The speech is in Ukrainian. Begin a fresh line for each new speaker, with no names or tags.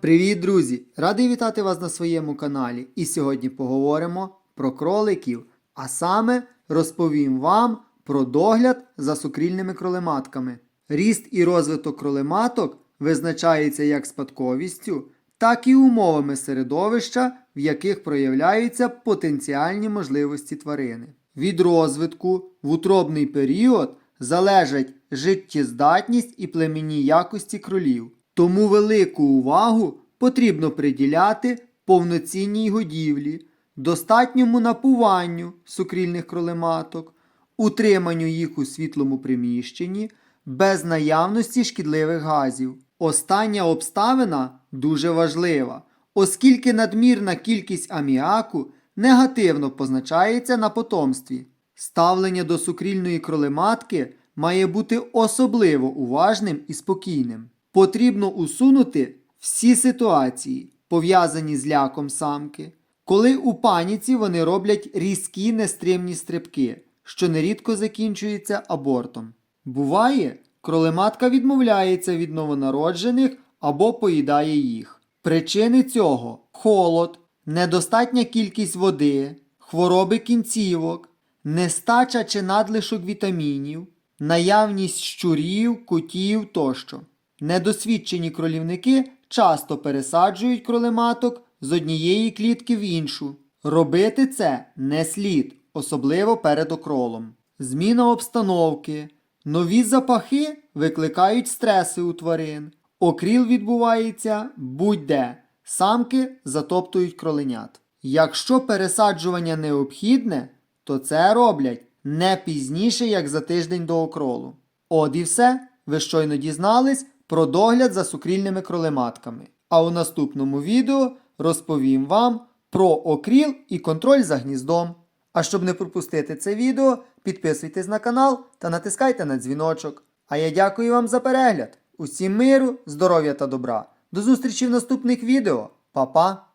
Привіт, друзі! Радий вітати вас на своєму каналі. І сьогодні поговоримо про кроликів, а саме розповім вам про догляд за сукрільними кролематками. Ріст і розвиток кролематок визначається як спадковістю, так і умовами середовища, в яких проявляються потенціальні можливості тварини. Від розвитку в утробний період залежать життєздатність і племінні якості кролів. Тому велику увагу потрібно приділяти повноцінній годівлі, достатньому напуванню сукрільних кролематок, утриманню їх у світлому приміщенні, без наявності шкідливих газів. Остання обставина дуже важлива, оскільки надмірна кількість аміаку негативно позначається на потомстві. Ставлення до сукрільної кролематки має бути особливо уважним і спокійним. Потрібно усунути всі ситуації, пов'язані з ляком самки, коли у паніці вони роблять різкі нестримні стрибки, що нерідко закінчується абортом. Буває, кролематка відмовляється від новонароджених або поїдає їх. Причини цього холод, недостатня кількість води, хвороби кінцівок, нестача чи надлишок вітамінів, наявність щурів, котів тощо. Недосвідчені кролівники часто пересаджують кролематок з однієї клітки в іншу. Робити це не слід, особливо перед окролом. Зміна обстановки, нові запахи викликають стреси у тварин. Окріл відбувається будь-де. Самки затоптують кроленят. Якщо пересаджування необхідне, то це роблять не пізніше, як за тиждень до окролу. От і все. Ви щойно дізнались про догляд за сукрільними кролематками. А у наступному відео розповім вам про окріл і контроль за гніздом. А щоб не пропустити це відео, підписуйтесь на канал та натискайте на дзвіночок. А я дякую вам за перегляд. Усім миру, здоров'я та добра. До зустрічі в наступних відео. Па-па!